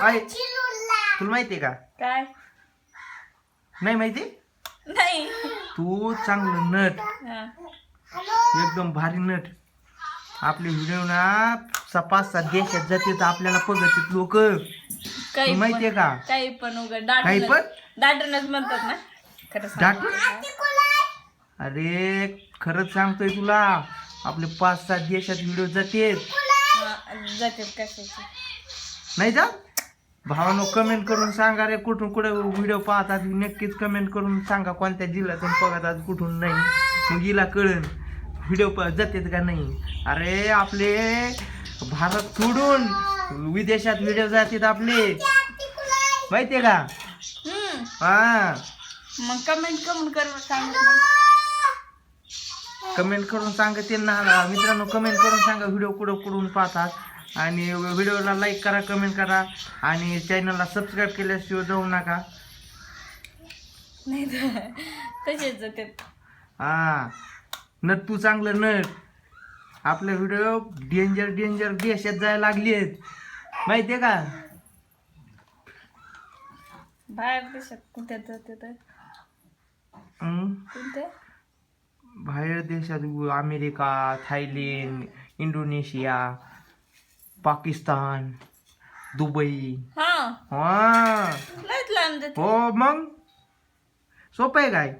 आहे. तुला माहितीये का? काय? नाही माहिती? नाही. तू चांगलं नट. हा. एकदम भारी नट. आपले व्हिडिओ ना सा- पाच सात देशात जाते तर आपल्याला बघत लोक. काही माहितीये का? काही पण उघड काही पण? डाटूनच म्हणतात ना. खरं? अरे खरंच सांगतोय तुला. आपले पाच सात देशात व्हिडिओ जाते जातात कशाचे? नाही जा भावानो कमेंट करून सांगा रे कुठून कुठे व्हिडिओ पाहतात? नक्कीच कमेंट करून सांगा कोणत्या जिल्ह्यातून बघतात कुठून नाही. मग हिला कळन व्हिडिओ जातात का नाही. अरे आपले भारत सोडून विदेशात व्हिडिओ जातात आपले. माहितीये का? हा. मग कमेंट करून कर सांगत नाही कमेंट करून सांगा त्यांना. मित्रांनो कमेंट करून सांगा व्हिडिओ कुठं कुठून पाहतात. आणि व्हिडिओला लाईक करा कमेंट करा आणि चॅनलला सबस्क्राईब केल्याशिवाय जाऊ नका. नाही तसेच हा. नट तू चांगलं नट. आपले व्हिडिओ डेंजर डेंजर देशात जायला लागली आहेत. माहितीये का? बाहेर देशात कुठे जाते तर हं? बाहेर देशात America Thailand Indonesia Pakistan Dubai. हा. हा. लयच लांब जाते. हो मग? सोपं आहे काय?